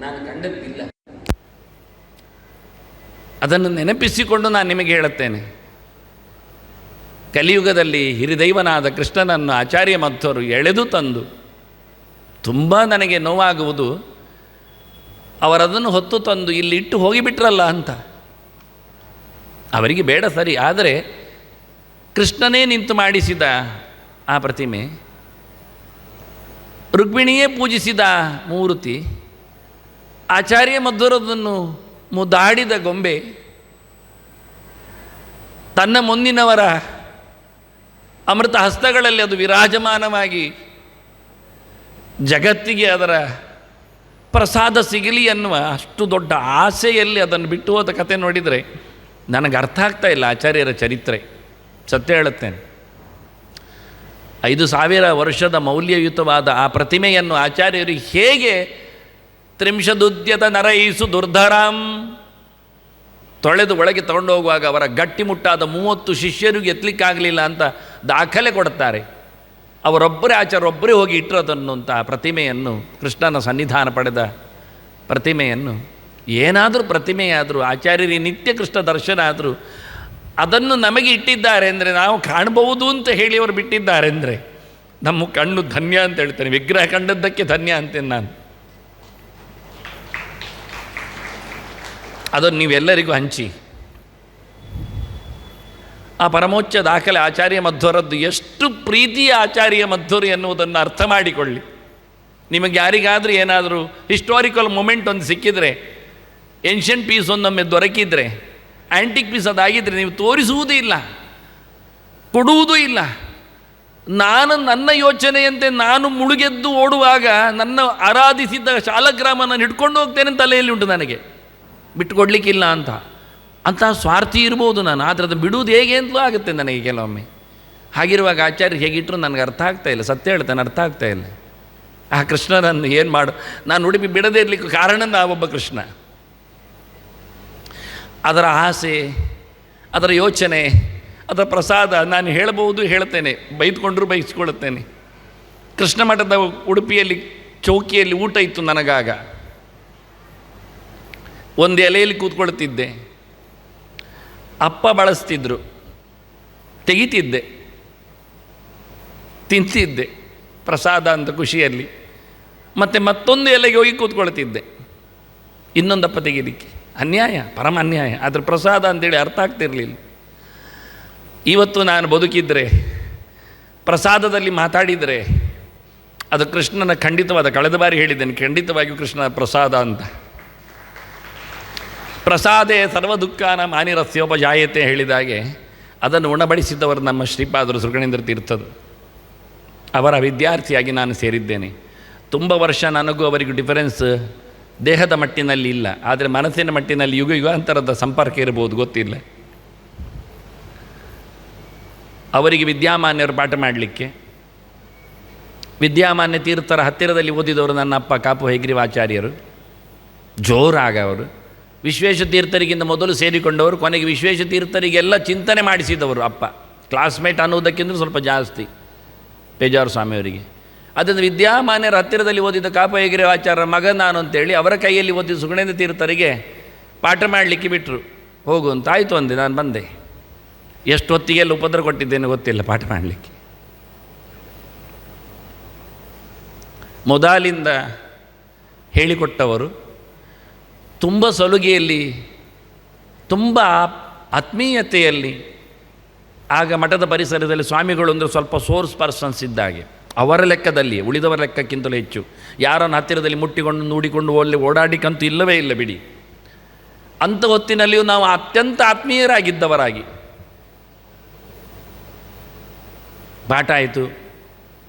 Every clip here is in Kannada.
ನಾನು ಕಂಡದ್ದಿಲ್ಲ. ಅದನ್ನು ನೆನಪಿಸಿಕೊಂಡು ನಾನು ನಿಮಗೆ ಹೇಳುತ್ತೇನೆ. ಕಲಿಯುಗದಲ್ಲಿ ಹಿರಿದೈವನಾದ ಕೃಷ್ಣನನ್ನು ಆಚಾರ್ಯ ಮಧ್ವರು ಎಳೆದು ತಂದು ತುಂಬ ನನಗೆ ನೋವಾಗುವುದು. ಅವರದನ್ನು ಹೊತ್ತು ತಂದು ಇಲ್ಲಿ ಇಟ್ಟು ಹೋಗಿಬಿಟ್ರಲ್ಲ ಅಂತ. ಅವರಿಗೆ ಬೇಡ ಸರಿ, ಆದರೆ ಕೃಷ್ಣನೇ ನಿಂತು ಮಾಡಿಸಿದ ಆ ಪ್ರತಿಮೆ, ರುಕ್ಮಿಣಿಯೇ ಪೂಜಿಸಿದ ಮೂರ್ತಿ ಆಚಾರ್ಯ ಮಧ್ವರದನ್ನು ಮುದ್ದಾಡಿದ ಗೊಂಬೆ ತನ್ನ ಮುಂದಿನವರ ಅಮೃತ ಹಸ್ತಗಳಲ್ಲಿ ಅದು ವಿರಾಜಮಾನವಾಗಿ ಜಗತ್ತಿಗೆ ಅದರ ಪ್ರಸಾದ ಸಿಗಲಿ ಅನ್ನುವ ಅಷ್ಟು ದೊಡ್ಡ ಆಸೆಯಲ್ಲಿ ಅದನ್ನು ಬಿಟ್ಟು ಹೋದ ಕತೆ ನೋಡಿದರೆ ನನಗೆ ಅರ್ಥ ಆಗ್ತಾ ಇಲ್ಲ ಆಚಾರ್ಯರ ಚರಿತ್ರೆ. ಸತ್ಯ ಹೇಳುತ್ತೇನೆ. ಐದು ಸಾವಿರ ವರ್ಷದ ಮೌಲ್ಯಯುತವಾದ ಆ ಪ್ರತಿಮೆಯನ್ನು ಆಚಾರ್ಯರು ಹೇಗೆ ತ್ರಿಂಶದುದ್ಯತ ನರೈಸು ದುರ್ಧರಾಂ. ತೊಳೆದು ಒಳಗೆ ತಗೊಂಡು ಹೋಗುವಾಗ ಅವರ ಗಟ್ಟಿಮುಟ್ಟಾದ ಮೂವತ್ತು ಶಿಷ್ಯರು ಎತ್ತಲಿಕ್ಕಾಗಲಿಲ್ಲ ಅಂತ ದಾಖಲೆ ಕೊಡುತ್ತಾರೆ. ಅವರೊಬ್ಬರೇ ಆಚಾರೊಬ್ಬರೇ ಹೋಗಿ ಇಟ್ಟಿರೋದನ್ನು ಅಂತ ಪ್ರತಿಮೆಯನ್ನು ಕೃಷ್ಣನ ಸನ್ನಿಧಾನ ಪಡೆದ ಪ್ರತಿಮೆಯನ್ನು ಏನಾದರೂ ಪ್ರತಿಮೆಯಾದರೂ ಆಚಾರ್ಯರಿಗೆ ನಿತ್ಯ ಕೃಷ್ಣ ದರ್ಶನ ಆದರೂ ಅದನ್ನು ನಮಗೆ ಇಟ್ಟಿದ್ದಾರೆ ಅಂದರೆ ನಾವು ಕಾಣಬಹುದು ಅಂತ ಹೇಳಿ ಅವರು ಬಿಟ್ಟಿದ್ದಾರೆ ಅಂದರೆ ನಮ್ಮ ಕಣ್ಣು ಧನ್ಯ ಅಂತ ಹೇಳ್ತೇನೆ, ವಿಗ್ರಹ ಕಂಡದ್ದಕ್ಕೆ ಧನ್ಯ ಅಂತೇನೆ ನಾನು. ಅದನ್ನು ನೀವೆಲ್ಲರಿಗೂ ಹಂಚಿ. ಆ ಪರಮೋಚ್ಚ ದಾಖಲೆ ಆಚಾರ್ಯ ಮಧ್ವರದ್ದು ಎಷ್ಟು ಪ್ರೀತಿಯ ಆಚಾರ್ಯ ಮಧ್ವರು ಎನ್ನುವುದನ್ನು ಅರ್ಥ ಮಾಡಿಕೊಳ್ಳಿ. ನಿಮಗೆ ಯಾರಿಗಾದರೂ ಏನಾದರೂ ಹಿಸ್ಟೋರಿಕಲ್ ಮೂಮೆಂಟ್ ಒಂದು ಸಿಕ್ಕಿದರೆ, ಏನ್ಷಿಯಂಟ್ ಪೀಸ್ ಒಂದೊಮ್ಮೆ ದೊರಕಿದರೆ ಆ್ಯಂಟಿಕ್ ಪೀಸ್ ಅದಾಗಿದ್ದರೆ ನೀವು ತೋರಿಸುವುದೂ ಇಲ್ಲ, ಕೊಡುವುದೂ ಇಲ್ಲ. ನಾನು ನನ್ನ ಯೋಚನೆಯಂತೆ ನಾನು ಮುಳುಗೆದ್ದು ಓಡುವಾಗ ನನ್ನ ಆರಾಧಿಸಿದ್ದ ಶಾಲಗ್ರಾಮನ ಹಿಡ್ಕೊಂಡು ಹೋಗ್ತೇನೆ ತಲೆಯಲ್ಲಿ ಉಂಟು ನನಗೆ. ಬಿಟ್ಟುಕೊಡ್ಲಿಕ್ಕಿಲ್ಲ ಅಂತ. ಅಂತ ಸ್ವಾರ್ಥಿ ಇರ್ಬೋದು ನಾನು, ಆದರೆ ಅದನ್ನು ಬಿಡುವುದು ಹೇಗೆ ಅಂತಲೂ ಆಗುತ್ತೆ ನನಗೆ ಕೆಲವೊಮ್ಮೆ. ಹಾಗಿರುವಾಗ ಆಚಾರ್ಯ ಹೇಗಿಟ್ಟರು ನನಗೆ ಅರ್ಥ ಆಗ್ತಾ ಇಲ್ಲ, ಸತ್ಯ ಹೇಳ್ತಾನೆ, ಅರ್ಥ ಆಗ್ತಾ ಇಲ್ಲ. ಆ ಕೃಷ್ಣನನ್ನು ಏನು ಮಾಡು, ನಾನು ಉಡುಪಿ ಬಿಡದೇ ಇರಲಿಕ್ಕೆ ಕಾರಣ ಒಬ್ಬ ಕೃಷ್ಣ. ಅದರ ಆಸೆ, ಅದರ ಯೋಚನೆ, ಅದರ ಪ್ರಸಾದ ನಾನು ಹೇಳಬಹುದು, ಹೇಳ್ತೇನೆ, ಬೈದ್ಕೊಂಡ್ರೂ ಬೈಸ್ಕೊಳ್ಳುತ್ತೇನೆ. ಕೃಷ್ಣ ಮಠದ ಉಡುಪಿಯಲ್ಲಿ, ಚೌಕಿಯಲ್ಲಿ ಊಟ ಇತ್ತು ನನಗಾಗ. ಒಂದು ಎಲೆಯಲ್ಲಿ ಕೂತ್ಕೊಳ್ತಿದ್ದೆ. ಅಪ್ಪ ಬಳಸ್ತಿದ್ರು. ತೆಗಿತಿದ್ದೆ. ತಿಂತಿದ್ದೆ. ಪ್ರಸಾದ ಅಂತ ಖುಷಿಯಲ್ಲಿ. ಮತ್ತು ಮತ್ತೊಂದು ಎಲೆಗೆ ಹೋಗಿ ಕೂತ್ಕೊಳ್ತಿದ್ದೆ. ಇನ್ನೊಂದಪ್ಪ ತೆಗೀಲಿಕ್ಕೆ. ಅನ್ಯಾಯ, ಪರಮ ಅನ್ಯಾಯ. ಅದ್ರ ಪ್ರಸಾದ ಅಂತೇಳಿ ಅರ್ಥ ಆಗ್ತಿರಲಿಲ್ಲ. ಇವತ್ತು ನಾನು ಬದುಕಿದ್ರೆ, ಪ್ರಸಾದದಲ್ಲಿ ಮಾತಾಡಿದರೆ, ಅದು ಕೃಷ್ಣನ ಖಂಡಿತವಾದ, ಕಳೆದ ಬಾರಿ ಹೇಳಿದ್ದೇನೆ, ಖಂಡಿತವಾಗಿಯೂ ಕೃಷ್ಣನ ಪ್ರಸಾದ ಅಂತ. ಪ್ರಸಾದೇ ಸರ್ವ ದುಃಖಾನ ಮಾನಿರಸ್ಯೋಪಜಾಯತೆ ಹೇಳಿದಾಗೆ ಅದನ್ನು ಉಣಬಡಿಸಿದವರು ನಮ್ಮ ಶ್ರೀಪಾದರು ಸುಗಣೇಂದ್ರ ತೀರ್ಥರು. ಅವರ ವಿದ್ಯಾರ್ಥಿಯಾಗಿ ನಾನು ಸೇರಿದ್ದೇನೆ. ತುಂಬ ವರ್ಷ ನನಗೂ ಅವರಿಗೂ ಡಿಫರೆನ್ಸ್ ದೇಹದ ಮಟ್ಟಿನಲ್ಲಿ ಇಲ್ಲ. ಆದರೆ ಮನಸ್ಸಿನ ಮಟ್ಟಿನಲ್ಲಿ ಯುಗ ಯುಗಾಂತರದ ಸಂಪರ್ಕ ಇರಬಹುದು, ಗೊತ್ತಿಲ್ಲ. ಅವರಿಗೆ ವಿದ್ಯಾಮಾನ್ಯರು ಪಾಠ ಮಾಡಲಿಕ್ಕೆ. ವಿದ್ಯಾಮಾನ್ಯ ತೀರ್ಥರ ಹತ್ತಿರದಲ್ಲಿ ಓದಿದವರು ನನ್ನ ಅಪ್ಪ ಕಾಪು ಹೆಗ್ರಿವಾಚಾರ್ಯರು ಜೋರಾಗ ಅವರು. ವಿಶ್ವೇಶ ತೀರ್ಥರಿಗಿಂತ ಮೊದಲು ಸೇರಿಕೊಂಡವರು, ಕೊನೆಗೆ ವಿಶ್ವೇಶ ತೀರ್ಥರಿಗೆಲ್ಲ ಚಿಂತನೆ ಮಾಡಿಸಿದವರು ಅಪ್ಪ. ಕ್ಲಾಸ್ಮೇಟ್ ಅನ್ನೋದಕ್ಕಿಂತ ಸ್ವಲ್ಪ ಜಾಸ್ತಿ ಪೇಜಾರು ಸ್ವಾಮಿಯವರಿಗೆ. ಅದನ್ನು ವಿದ್ಯಾಮಾನ್ಯರ ಹತ್ತಿರದಲ್ಲಿ ಓದಿದ ಕಾಪಯಗಿರಿ ಆಚಾರ್ಯರ ಮಗ ನಾನು ಅಂತೇಳಿ ಅವರ ಕೈಯಲ್ಲಿ ಓದಿದ ಸುಗಣೇಂದ್ರ ತೀರ್ಥರಿಗೆ ಪಾಠ ಮಾಡಲಿಕ್ಕೆ ಬಿಟ್ಟರು ಹೋಗು ಅಂತ ಆಯಿತು ಅಂದೆ, ನಾನು ಬಂದೆ. ಎಷ್ಟು ಹೊತ್ತಿಗೆ ಎಲ್ಲ ಉಪದ್ರ ಕೊಟ್ಟಿದ್ದೇನೆ ಗೊತ್ತಿಲ್ಲ ಪಾಠ ಮಾಡಲಿಕ್ಕೆ. ಮೊದಲಿಂದ ಹೇಳಿಕೊಟ್ಟವರು ತುಂಬ ಸಲುಗೆಯಲ್ಲಿ, ತುಂಬ ಆತ್ಮೀಯತೆಯಲ್ಲಿ, ಆಗ ಮಠದ ಪರಿಸರದಲ್ಲಿ ಸ್ವಾಮಿಗಳು ಅಂದರೆ ಸ್ವಲ್ಪ ಸೋರ್ಸ್ ಪರ್ಸನ್ಸ್ ಇದ್ದಾಗೆ ಅವರ ಲೆಕ್ಕದಲ್ಲಿ, ಉಳಿದವರ ಲೆಕ್ಕಕ್ಕಿಂತಲೂ ಹೆಚ್ಚು. ಯಾರನ್ನು ಹತ್ತಿರದಲ್ಲಿ ಮುಟ್ಟಿಕೊಂಡು, ನೋಡಿಕೊಂಡು ಒಳ್ಳೆ ಓಡಾಡಿಕಂತೂ ಇಲ್ಲವೇ ಇಲ್ಲ ಬಿಡಿ. ಅಂಥ ಹೊತ್ತಿನಲ್ಲಿಯೂ ನಾವು ಅತ್ಯಂತ ಆತ್ಮೀಯರಾಗಿದ್ದವರಾಗಿ. ಪಾಠ ಆಯಿತು.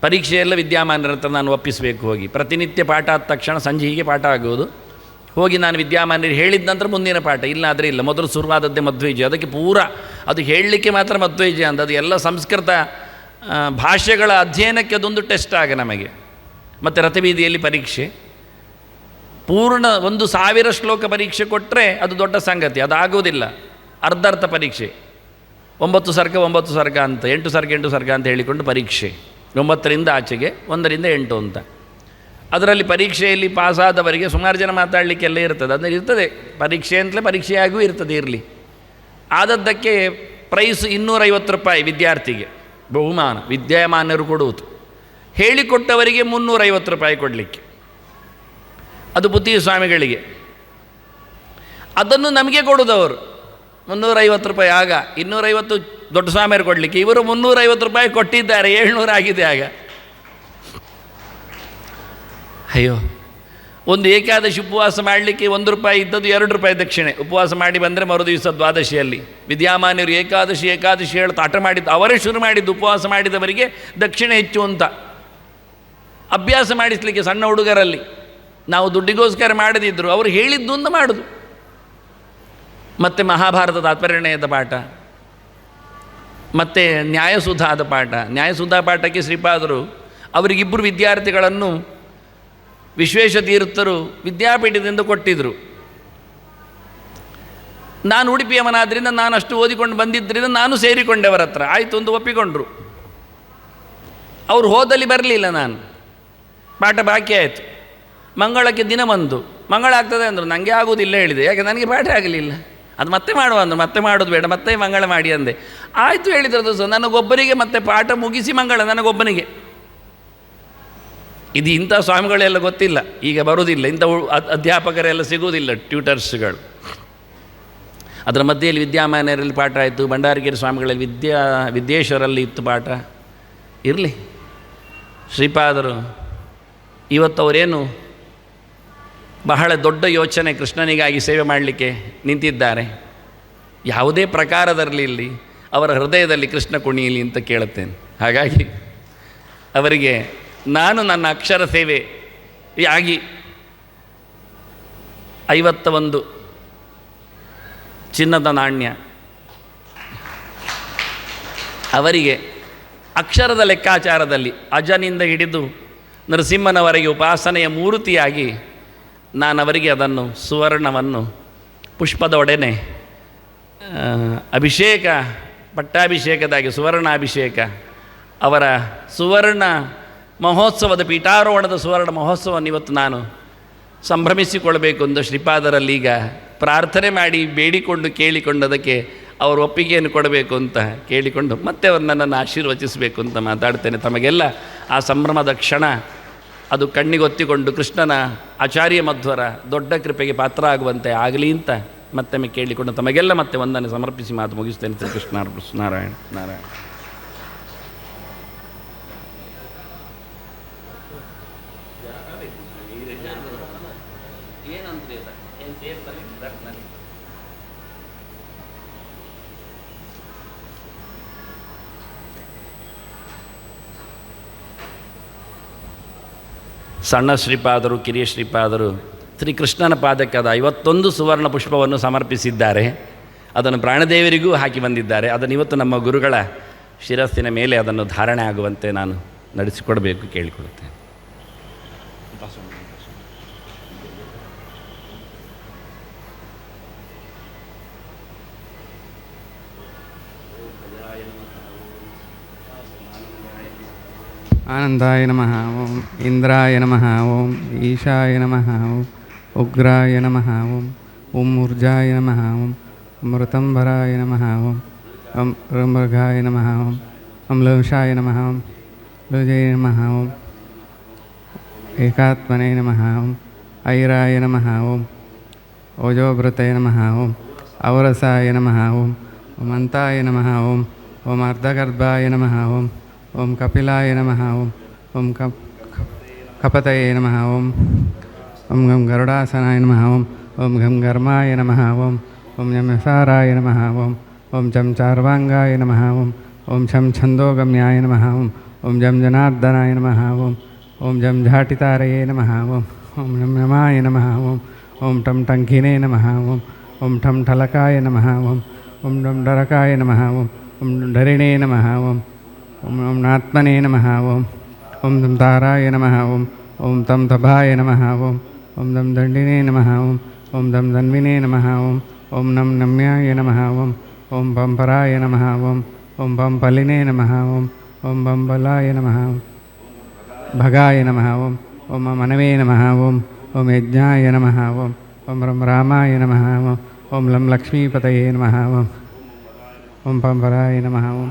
ಪರೀಕ್ಷೆಯೆಲ್ಲ ವಿದ್ಯಾಮಾನರ ಹತ್ರ ನಾನು ಒಪ್ಪಿಸಬೇಕು ಹೋಗಿ. ಪ್ರತಿನಿತ್ಯ ಪಾಠ ಆದ ತಕ್ಷಣ ಸಂಜೆ ಹೀಗೆ ಪಾಠ ಆಗೋದು. ಹೋಗಿ ನಾನು ವಿದ್ಯಾಮಾನ್ಯರು ಹೇಳಿದ ನಂತರ ಮುಂದಿನ ಪಾಠ. ಇಲ್ಲ ಆದರೆ ಇಲ್ಲ, ಮೊದಲು ಶುರುವಾದದ್ದೇ ಮಧ್ವೈಜಿ ಅದಕ್ಕೆ ಪೂರ ಅದು ಹೇಳಲಿಕ್ಕೆ ಮಾತ್ರ ಮಧ್ವೈಜಿ ಅಂತ. ಅದು ಎಲ್ಲ ಸಂಸ್ಕೃತ ಭಾಷೆಗಳ ಅಧ್ಯಯನಕ್ಕೆ ಅದೊಂದು ಟೆಸ್ಟ್ ಆಗ ನಮಗೆ. ಮತ್ತು ರಥಬೀದಿಯಲ್ಲಿ ಪರೀಕ್ಷೆ. ಪೂರ್ಣ ಒಂದು ಸಾವಿರ ಶ್ಲೋಕ ಪರೀಕ್ಷೆ ಕೊಟ್ಟರೆ ಅದು ದೊಡ್ಡ ಸಂಗತಿ ಅದಾಗೋದಿಲ್ಲ ಅರ್ಧರ್ಥ ಪರೀಕ್ಷೆ. ಒಂಬತ್ತು ಸರ್ಗ ಒಂಬತ್ತು ಸರ್ಗ ಅಂತ, ಎಂಟು ಸರ್ಗ ಎಂಟು ಸರ್ಗ ಅಂತ ಹೇಳಿಕೊಂಡು ಪರೀಕ್ಷೆ. ಒಂಬತ್ತರಿಂದ ಆಚೆಗೆ, ಒಂದರಿಂದ ಎಂಟು ಅಂತ. ಅದರಲ್ಲಿ ಪರೀಕ್ಷೆಯಲ್ಲಿ ಪಾಸಾದವರಿಗೆ ಸುಮಾರು ಜನ ಮಾತಾಡಲಿಕ್ಕೆಲ್ಲ ಇರ್ತದೆ. ಅಂದರೆ ಇರ್ತದೆ. ಪರೀಕ್ಷೆ ಅಂತಲೇ ಪರೀಕ್ಷೆಯಾಗೂ ಇರ್ತದೆ ಇರಲಿ. ಆದದ್ದಕ್ಕೆ ಪ್ರೈಸ್ ಇನ್ನೂರೈವತ್ತು ರೂಪಾಯಿ ವಿದ್ಯಾರ್ಥಿಗೆ. ಬಹುಮಾನ. ವಿದ್ಯಾಮಾನ್ಯರು ಕೊಡುವುದು. ಹೇಳಿಕೊಟ್ಟವರಿಗೆ ಮುನ್ನೂರೈವತ್ತು ರೂಪಾಯಿ ಕೊಡಲಿಕ್ಕೆ. ಅದು ಬುದ್ಧಿ ಸ್ವಾಮಿಗಳಿಗೆ ಅದನ್ನು ನಮಗೆ ಕೊಡೋದವರು. ಮುನ್ನೂರೈವತ್ತು ರೂಪಾಯಿ ಆಗ. ಇನ್ನೂರೈವತ್ತು ದೊಡ್ಡ ಸ್ವಾಮಿಯರು ಕೊಡಲಿಕ್ಕೆ. ಇವರು ಮುನ್ನೂರೈವತ್ತು ರೂಪಾಯಿ ಕೊಟ್ಟಿದ್ದಾರೆ. ಏಳ್ನೂರು ಆಗಿದೆ ಆಗ. ಅಯ್ಯೋ, ಒಂದು ಏಕಾದಶಿ ಉಪವಾಸ ಮಾಡಲಿಕ್ಕೆ ಒಂದು ರೂಪಾಯಿ ಇದ್ದದ್ದು ಎರಡು ರೂಪಾಯಿ ದಕ್ಷಿಣೆ. ಉಪವಾಸ ಮಾಡಿ ಬಂದರೆ ಮರು ದಿವಸ ದ್ವಾದಶಿಯಲ್ಲಿ. ವಿದ್ಯಾಮಾನ್ಯರು ಏಕಾದಶಿ ಏಕಾದಶಿ ಹೇಳ್ತಾ ಹಠ ಮಾಡಿದ್ದು, ಅವರೇ ಶುರು ಮಾಡಿದ್ದು ಉಪವಾಸ ಮಾಡಿದವರಿಗೆ ದಕ್ಷಿಣೆ ಹೆಚ್ಚು ಅಂತ. ಅಭ್ಯಾಸ ಮಾಡಿಸಲಿಕ್ಕೆ ಸಣ್ಣ ಹುಡುಗರಲ್ಲಿ. ನಾವು ದುಡ್ಡಿಗೋಸ್ಕರ ಮಾಡದಿದ್ದರು ಅವರು ಹೇಳಿದ್ದು ಅಂತ ಮಾಡೋದು. ಮತ್ತು ಮಹಾಭಾರತದ ತಾತ್ಪರ್ಯಣಯದ ಪಾಠ. ಮತ್ತು ನ್ಯಾಯಸುಧಾದ ಪಾಠ. ನ್ಯಾಯಸುಧಾ ಪಾಠಕ್ಕೆ ಶ್ರೀಪಾದರು ಅವರಿಗಿಬ್ಬರು ವಿದ್ಯಾರ್ಥಿಗಳನ್ನು ವಿಶ್ವೇಶ ತೀರ್ಥರು ವಿದ್ಯಾಪೀಠದಿಂದ ಕೊಟ್ಟಿದ್ದರು ನಾನು ಉಡುಪಿಯವನಾದ್ರಿಂದ ನಾನು ಅಷ್ಟು ಓದಿಕೊಂಡು ಬಂದಿದ್ದರಿಂದ ನಾನು ಸೇರಿಕೊಂಡೆ ಅವರ ಹತ್ರ. ಆಯಿತು ಒಂದು ಒಪ್ಪಿಕೊಂಡ್ರು. ಅವರು ಹೋದಲ್ಲಿ ಬರಲಿಲ್ಲ ನಾನು. ಪಾಠ ಬಾಕಿ ಆಯಿತು. ಮಂಗಳಕ್ಕೆ ದಿನ ಬಂದು. ಮಂಗಳ ಆಗ್ತದೆ ಅಂದರು. ನನಗೆ ಆಗೋದಿಲ್ಲ ಹೇಳಿದೆ. ಯಾಕೆ? ನನಗೆ ಪಾಠ ಆಗಲಿಲ್ಲ. ಅದು ಮತ್ತೆ ಮಾಡುವ ಅಂದರು. ಮತ್ತೆ ಮಾಡೋದು ಬೇಡ. ಮತ್ತೆ ಮಂಗಳ ಮಾಡಿ ಅಂದೆ. ಆಯಿತು ಹೇಳಿದ್ರದು ಸರ್ ನನಗೊಬ್ಬರಿಗೆ ಮತ್ತೆ ಪಾಠ ಮುಗಿಸಿ ಮಂಗಳ. ನನಗೊಬ್ಬನಿಗೆ. ಇದು ಇಂಥ ಸ್ವಾಮಿಗಳೆಲ್ಲ ಗೊತ್ತಿಲ್ಲ. ಈಗ ಬರುವುದಿಲ್ಲ. ಇಂಥ ಅಧ್ಯಾಪಕರೆಲ್ಲ ಸಿಗುವುದಿಲ್ಲ ಟ್ಯೂಟರ್ಸ್ಗಳು. ಅದರ ಮಧ್ಯೆಯಲ್ಲಿ ವಿದ್ಯಾಮಾನ್ಯರಲ್ಲಿ ಪಾಠ ಆಯಿತು. ಭಂಡಾರಗಿರಿ ಸ್ವಾಮಿಗಳಲ್ಲಿ ವಿದ್ಯಾ, ವಿದ್ಯೇಶ್ವರಲ್ಲಿ ಇತ್ತು ಪಾಠ. ಇರಲಿ. ಶ್ರೀಪಾದರು ಇವತ್ತು ಅವರೇನು ಬಹಳ ದೊಡ್ಡ ಯೋಚನೆ ಕೃಷ್ಣನಿಗಾಗಿ ಸೇವೆ ಮಾಡಲಿಕ್ಕೆ ನಿಂತಿದ್ದಾರೆ. ಯಾವುದೇ ಪ್ರಕಾರದಲ್ಲಿ ಇಲ್ಲಿ ಅವರ ಹೃದಯದಲ್ಲಿ ಕೃಷ್ಣ ಕುಣಿಯಲಿ ಅಂತ ಕೇಳುತ್ತೇನೆ. ಹಾಗಾಗಿ ಅವರಿಗೆ ನಾನು ನನ್ನ ಅಕ್ಷರ ಸೇವೆ ಯಾಗಿ ಐವತ್ತ ಒಂದು ಚಿನ್ನದ ನಾಣ್ಯ. ಅವರಿಗೆ ಅಕ್ಷರದ ಲೆಕ್ಕಾಚಾರದಲ್ಲಿ ಅಜನಿಂದ ಹಿಡಿದು ನರಸಿಂಹನವರೆಗೆ ಉಪಾಸನೆಯ ಮೂರ್ತಿಯಾಗಿ ನಾನು ಅವರಿಗೆ ಅದನ್ನು ಸುವರ್ಣವನ್ನು ಪುಷ್ಪದೊಡನೆ ಅಭಿಷೇಕ, ಪಟ್ಟಾಭಿಷೇಕದಾಗಿ ಸುವರ್ಣಾಭಿಷೇಕ, ಅವರ ಸುವರ್ಣ ಮಹೋತ್ಸವದ ಪೀಠಾರೋಹಣದ ಸುವರ್ಣ ಮಹೋತ್ಸವವನ್ನು ಇವತ್ತು ನಾನು ಸಂಭ್ರಮಿಸಿಕೊಳ್ಬೇಕು ಎಂದು ಶ್ರೀಪಾದರಲ್ಲಿ ಈಗ ಪ್ರಾರ್ಥನೆ ಮಾಡಿ ಬೇಡಿಕೊಂಡು ಕೇಳಿಕೊಂಡು ಅದಕ್ಕೆ ಅವರು ಒಪ್ಪಿಗೆಯನ್ನು ಕೊಡಬೇಕು ಅಂತ ಕೇಳಿಕೊಂಡು ಮತ್ತೆ ಅವರು ನನ್ನನ್ನು ಆಶೀರ್ವಚಿಸಬೇಕು ಅಂತ ಮಾತಾಡ್ತೇನೆ. ತಮಗೆಲ್ಲ ಆ ಸಂಭ್ರಮದ ಕ್ಷಣ ಅದು ಕಣ್ಣಿಗೊತ್ತಿಕೊಂಡು ಕೃಷ್ಣನ ಆಚಾರ್ಯ ಮಧ್ವರ ದೊಡ್ಡ ಕೃಪೆಗೆ ಪಾತ್ರ ಆಗುವಂತೆ ಆಗಲಿ ಅಂತ ಮತ್ತೊಮ್ಮೆ ಕೇಳಿಕೊಂಡು ತಮಗೆಲ್ಲ ಮತ್ತೆ ಒಂದನ್ನು ಸಮರ್ಪಿಸಿ ಮಾತು ಮುಗಿಸ್ತೇನೆ ಶ್ರೀ ಕೃಷ್ಣ ನಾರಾಯಣ ನಾರಾಯಣ. ಸಣ್ಣ ಶ್ರೀಪಾದರು, ಕಿರಿಯ ಶ್ರೀಪಾದರು ಶ್ರೀಕೃಷ್ಣನ ಪಾದಕ್ಕೆ ಅದು ಐವತ್ತೊಂದು ಸುವರ್ಣ ಪುಷ್ಪವನ್ನು ಸಮರ್ಪಿಸಿದ್ದಾರೆ. ಅದನ್ನು ಪ್ರಾಣದೇವರಿಗೂ ಹಾಕಿ ಬಂದಿದ್ದಾರೆ. ಅದನ್ನು ಇವತ್ತು ನಮ್ಮ ಗುರುಗಳ ಶಿರಸ್ಸಿನ ಮೇಲೆ ಅದನ್ನು ಧಾರಣೆ ಆಗುವಂತೆ ನಾನು ನಡೆಸಿಕೊಡಬೇಕು ಕೇಳಿಕೊಡುತ್ತೇನೆ ఆనందాయ నమ ఓం ఇంద్రాయ నమ ఓం ఈశాయ నమ ఓం ఉగ్రాయ నమ ఓం ఓం ఊర్జాయ నమ ఓం అమృతంబరాయ నమ ఓం ఓం రుమృగాయ నమ ఓం ఓం నమ ఓం లోజయ నమ ఓం ఏకాత్మనే నమ ఓం ఐరాయ నమ ఓం ఓజోభృతయ నమ ఓం ఔరసాయ నమ ఓం ఓమంతాయ నమ ఓం ఓం అర్ధగర్భాయ నమ ఓం ओम कपिलाय नम ओम ओम कप नम नमः ओम ओम गम गरुडासनाय नम ओम ओम गम गर्माय नम ओम ओम यम यसाराय नम ओम ओम चम चार्वाङ्गाय नम ओम ओम चम छंदोगम्याय नम ओम ओम जम जनार्दनाय नम ओम ओम जम झाटितारये नम ओम ओम नम नमाय नम ओम ओम टम टंकिने नम ओम ओम ठम ठलकाय नम ओम ओम डम डरकाय नम ओम ओम डरिणे नम ओम ఓం ఓం నాత్మనే నమ ఓం ఓం తం తారాయ నమ ఓం ఓం తం తభాయ నమ ఓం ఓం తం దండినే నమ ఓం ఓం తం ధన్వినే నమ ఓం ఓం నం నమ్యాయ నమ ఓం ఓం పంపరాయ నమ ఓం ఓం పంపలినే నమ ఓం ఓం పంపలాయ నమ భగాయ నమ ఓం ఓం మనవే నమ ఓం ఓం యజ్ఞాయ నమ ఓం ఓం రం రామాయ నమ ఓం లం లక్ష్మీపతయే నమ ఓం ఓం పంపరాయ నమ ఓం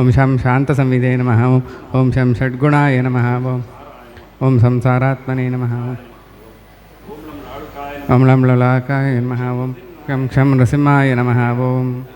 ஓம் ஷம் சாந்தசம்விதே நம ஓம் ஷம் ஷட்குணாய நம ஓம் ஓம் சம்சாராத்மனே நம ஓம் லம் லலாக்காய நம ஓம் கம் ஷம் நரசிம்மாய நம ஓம்